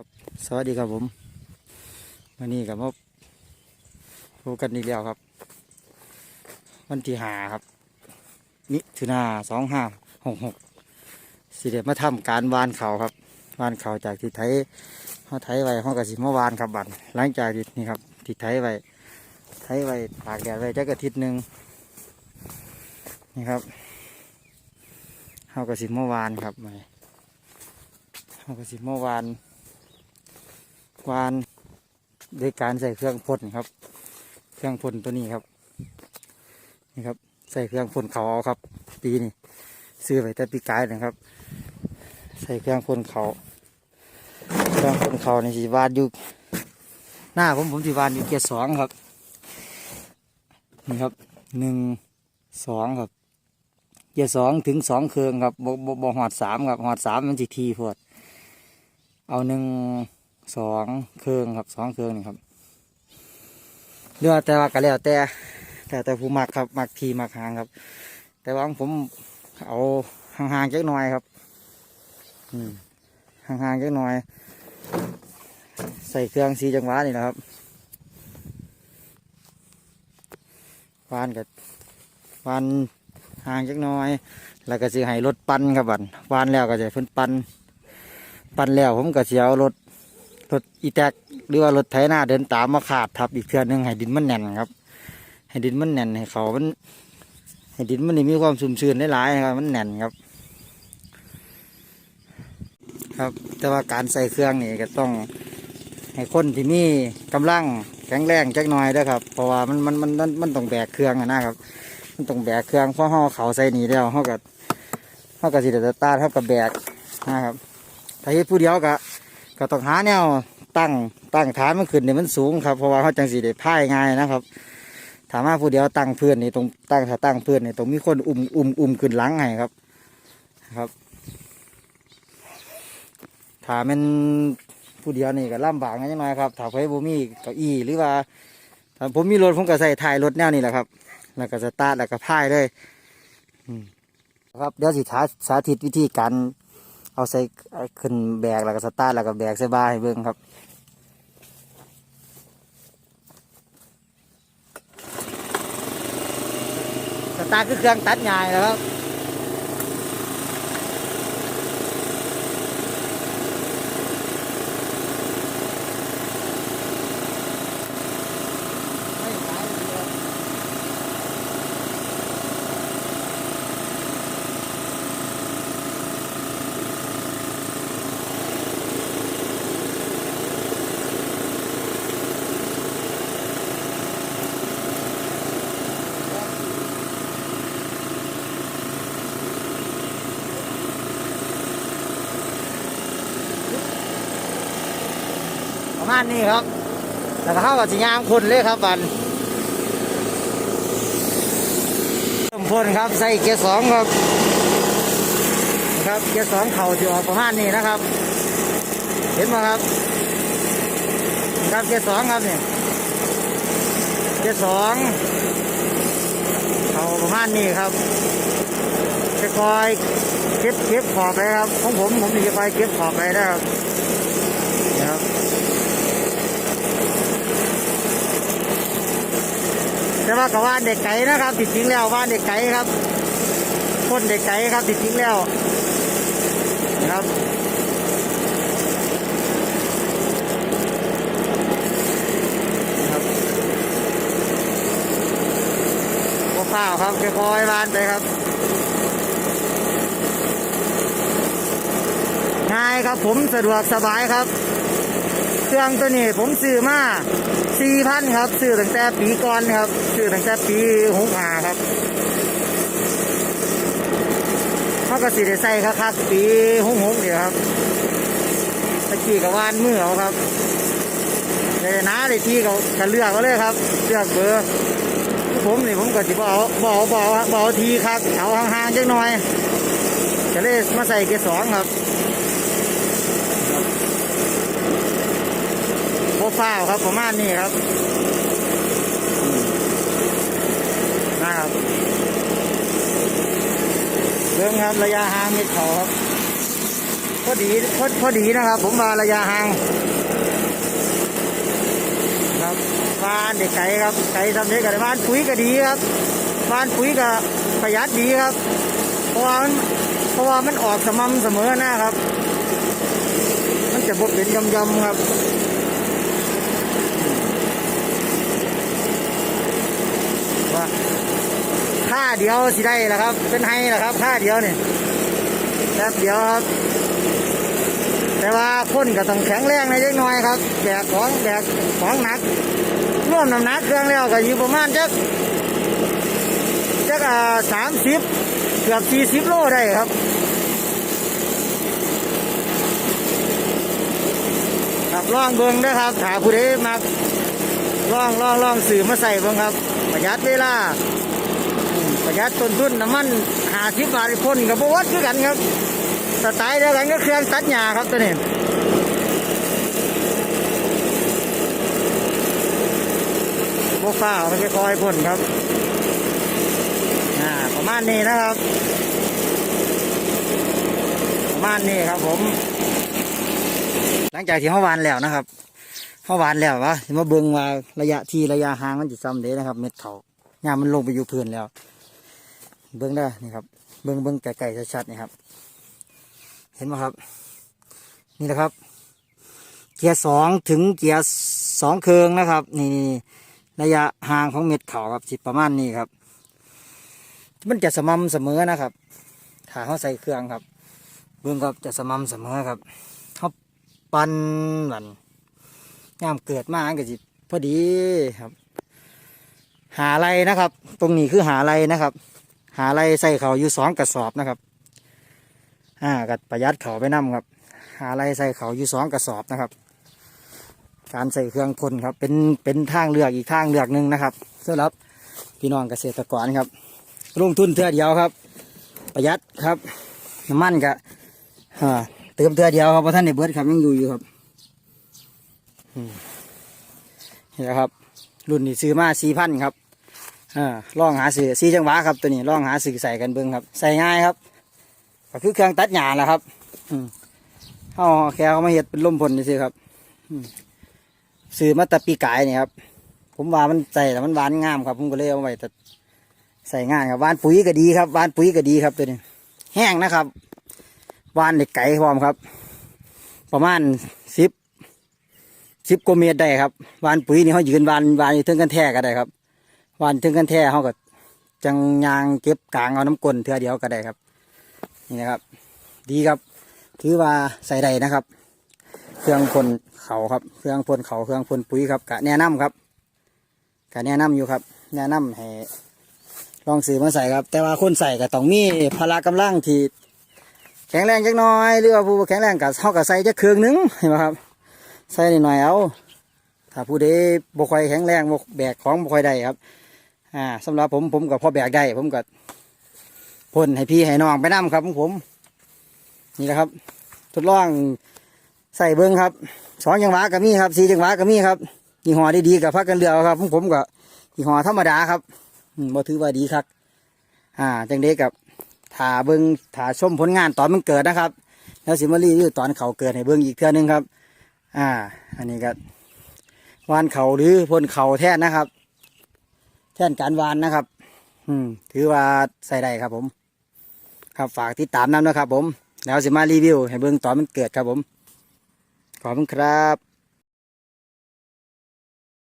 ครับสวัสดีครับผมวันนี้กับมาพบกันอีกแล้วครับ วันที่หาครับมิถุนาสองห้าหกหกสิเดมาทำการวานเขาครับวานเขาจากที่ไทยเขาไทยไว้เขากะสิมาวานครับบันหลังจากนี่ครับที่ไทยไว้ไทยไว้ตากแดดไว้จักอาทิตย์หนึ่งนี่ครับเขากะสิมาวานครับมาเขากะสิมาวาน วานด้วยการใส่เครื่องพ่นครับ เครื่องพ่นตัวนี้ครับ นี่ครับ ใส่เครื่องพ่นเขาเอาครับ ปีนี้ซื้อไปแต่ปีกายนะครับ ใส่เครื่องพ่นเขาเครื่องพ่นเขาในสีวานอยู่หน้าผมผมสีวานอยู่เกียร์สองครับนี่ครับหนึ่งสองครับเกียร์สองถึงสองเครื่องครับบบบหอดสามครับหอดสามมันสิทีพวดเอาหนึ่ง สองเครื่องครับสองเครื่องนี่ครับเรือแต่ว่าก็แล้วแต่แต่แต่ผู้มักครับมักทีมักหางครับ แต่ว่าผมเอาห่างๆจักหน่อยครับห่างๆจักหน่อย ใส่เครื่องสีจังหวะนี่นะครับวานกับวานห่างจักน่อย แล้วก็สิให้รถปั่นครับบัดวานแล้วก็จะเพิ่นปั่นปั่นแล้วผมก็สิเอารถ รถอีแตกหรือว่ารถไถนาเดินตามมาขาดทับอีกเทือนหนึ่งให้ดินมันแน่นครับ ให้ดินมันแน่นให้เขามันให้ดินมันมีความชุ่มชื้นได้หลายครับมันแน่นครับ ครับ แต่ว่าการใส่เครื่องนี่ก็ต้อง ให้คนที่มีกำลังแข็งแรงจักหน่อยด้อครับ เพราะว่ามันมันมันมันมันต้องแบกเครื่องนะครับ มันต้องแบกเครื่องเพราะห่อเขาใส่หนีแล้วห่อกับห่อกับสิเดตาเท่ากับแบกนะครับถ้าเฮ็ดผู้เดียวก็ ก็ต้องหาแนวตั้งตั้งฐานมันขึ้นเนี่ยมันสูงครับเพราะว่าเขาจังสีได้พ่ายง่ายนะครับถามว่าผู้เดียวตั้งเพื่อนนี่ตรงตั้งถ้าตั้งเพื่อนนี่ตรงมีคนอุ้มอุ้มอุ้มขึ้นหลังให้ครับครับถามันผู้เดียวนี่ก็ลำบากนิดหน่อยครับถ้าไปบ่มีเก้าอี้หรือว่าถ้าผมมีรถผมก็ใส่ถ่ายรถแนวนี้แหละครับแล้วก็สตาร์ทแล้วก็พ่ายเลยครับเดี๋ยวสิท้าสาธิตวิธีการ เอาใส่ขึ้นแบกแล้วก็สตาร์ทแล้วก็แบกใส่บ้าให้เบิ่งครับสตาร์ทคือเครื่องตัดง่ายนะครับ ประมาณนี้ครับ แล้วก็เข้ากับสียางคนเลยครับบันเริ่มพ่นครับใส่เกียร์สองครับครับเกียร์สองเข่าจะออกประมาณนี้นะครับ เห็นไหมครับ ครับเกียร์สองครับเนี่ยเกียร์สองเข่าประมาณนี้ครับจะคอยเก็บเก็บขอบไปครับของผมผมจะคอยเก็บขอบไปนะครับนะครับ แต่ว่ากับว่านเด็กไก่นะครับ ติดจริงแล้วว่านเด็กไก่ครับคนเด็กไก่ครับ ติดจริงแล้วนะครับข้าวครับค่อยๆวานไปครับ ง่ายครับผมสะดวกสบายครับ เครื่องตัวนี้ผมซื้อมาสี่พันครับซื้อตั้งแต่ปีก่อนครับซื้อตั้งแต่ปีหกห้าครับเขาก็สิได้ใส่คักๆปีหกหกนี่ครับตะกี้กับวานมือเอาครับเลยนะเลยที่เขาก็เลือกเขาเลยครับ เลือกเบอร์ผมนี่ผมก็สิบอาบอาบอาบอาทีครับเอาห่างๆจักหน่อยจะเลยมาใส่เกียร์สองครับ โปรไฟล์ครับประมาณนี้ครับนะครับเรื่องครับระยะห่างมิดเขาครับพอดีพอพอดีนะครับ ผมมาระยะห่างครับบ้านเด็กไก่ครับไก่ทำเด็กกันบ้านปุ๋ยก็ดีครับ บ้านปุ๋ยก็ประหยัดดีครับ เพราะว่ามันเพราะว่ามันออกสม่ำเสมอนะครับ มันจะบดเป็นยำๆครับ ว่า ท่าเดียวสิได้แหละครับ เป็นไฮแหละครับท่าเดียวเนี่ยแป๊บเดียวครับ แต่ว่าคนก็ต้องแข็งแรงในเล็กน้อยครับแบกของแบกของหนักร่วมน้ำหนักเครื่องแล้วก็อยู่ประมาณจักจักอ่าสามสิบเกือบสี่สิบโลได้ครับครับลองเบิ้งนะครับถาผู้ใดมาลองลองลองสื่อมาใส่เบิ้งครับประหยัดเวลา ประหยัดต้นทุนน้ำมันหาสิบบาทพ่นกับบวัดคือกันครับสไตล์เดียวกันก็เครื่องตัดหญ้าครับตัวนี้บวฟ้ามันจะคอยพ่นครับอ่าประมาณนี้นะครับ ประมาณนี้ครับผม หลังจากที่เขาหวานแล้วนะครับเขาหวานแล้ววะมาเบิงว่าระยะที่ระยะห่างมันจะซ้ำเด้นะครับ เม็ดเขายามมันลงไปอยู่พื้นแล้ว เบิ่งได้นี่ครับ เบิ่งเบิ่งไก่ๆชัดๆนี่ครับ เห็นไหมครับ นี่นะครับ เกียร์สองถึงเกียร์สองเคืองนะครับ นี่ระยะห่างของเม็ดเขาครับสิประมาณนี้ครับ มันจะสม่ำเสมอนะครับถ้าเขาใส่เครื่องครับ เบิ่งครับจะสม่ำเสมอครับปันหวันงามเกิดมาก็สิพอดีครับ หาไรนะครับ ตรงนี้คือหาไรนะครับ หาไรใส่เขาอยู่สองกระสอบนะครับอ่ากัดประหยัดเขาไปนํครับ หาไรใส่เขาอยู่สองกระสอบนะครับ การใส่เครื่องพ่นครับ เป็นเป็นทางเลือกอีกทางเลือกหนึ่งนะครับสำหรับพี่น้องเกษตรกรครับลงทุนเท่าเดียวครับ ประหยัดครับน้ำมันกะอ่าเติมเทือเดียวครับเพราะท่านในเบิร์ดครับยังอยู่อยู่ครับอืมนี่แหละครับ รุ่นนี้ซื้อมาสี่พันครับ อ่าลองหาซื้อสีจังหวะครับตัวนี้ลองหาซื้อใส่กันเบิ้งครับ ใส่ง่ายครับ ก็คือเครื่องตัดหญ้าแหละครับ อืมเอาแค่เขามาเห็ดเป็นลมพลนี่สิครับอืมซื้อมาตะปีกายนี่ครับ ผมว่ามันใส่แล้วมันหวานงามครับ ผมก็เลยเอาไว้แต่ใส่ง่ายครับหวานปุ๋ยก็ดีครับหวานปุ๋ยก็ดีครับตัวนี้ แห้งนะครับวานเด็กไก่พร้อมครับ ประมาณสิบสิบกว่าเมตรได้ครับวานปุ๋ยนี่เขายืนวานวานอยู่ถึงกันแท้ก็ได้ครับ วานถึงกันแท้เขาก็จังยางเก็บกลางเอาน้ำกลนเทือเดียวก็ได้ครับ นี่นะครับ ดีครับ ถือว่าใส่ได้นะครับ เครื่องพ่นเขาครับ เครื่องพ่นเขาเครื่องพ่นปุ๋ยครับกะแนะนำครับกะแนะนำอยู่ครับ แนะนำให้ลองซื้อมาใส่ครับ แต่ว่าคนใส่ก็ต้องมีพละกำลังที่แข็งแรงจักน้อยหรือว่าผู้แข็งแรงกับเท่ากับใส่จักเครื่องหนึงเห็นไหมครับ ใส่นิดหน่อยเอาถ้าผู้ใดบ่ค่อยแข็งแรงบ่แบกของบ่ค่อยได้ครับ อ่าสำหรับผมผมกับพ่อแบกได้ ผมก็พ่นให้พี่ให้น้องไปนํครับของผม นี่แหละครับ ทดลองใส่เบิ้งครับสองจังหวะก็มีครับสี่จังหวะก็มีครับยี่ห้อดีๆกับพักกันเรือครับของผมก็ยี่ห้อธรรมดาครับอมบ่ถือว่าดีครับอ่าจังเด็กกับถ่าเบิ้งถ่าชมผลงานตอนมันเกิดนะครับ แล้วสิมารีวิวตอนเขาเกิดให้เบิ้งอีกเทื่อนึงครับ อ่า อันนี้ก็วานเขาหรือพ่นเขาแท่นนะครับ แท่นการวานนะครับ อืม ถือว่าใส่ได้ครับผม ครับฝากติดตามน้ำนะครับผม แล้วสิมารีวิว ให้เบิ้งต่อมันเกิดครับผม ขอบคุณครับ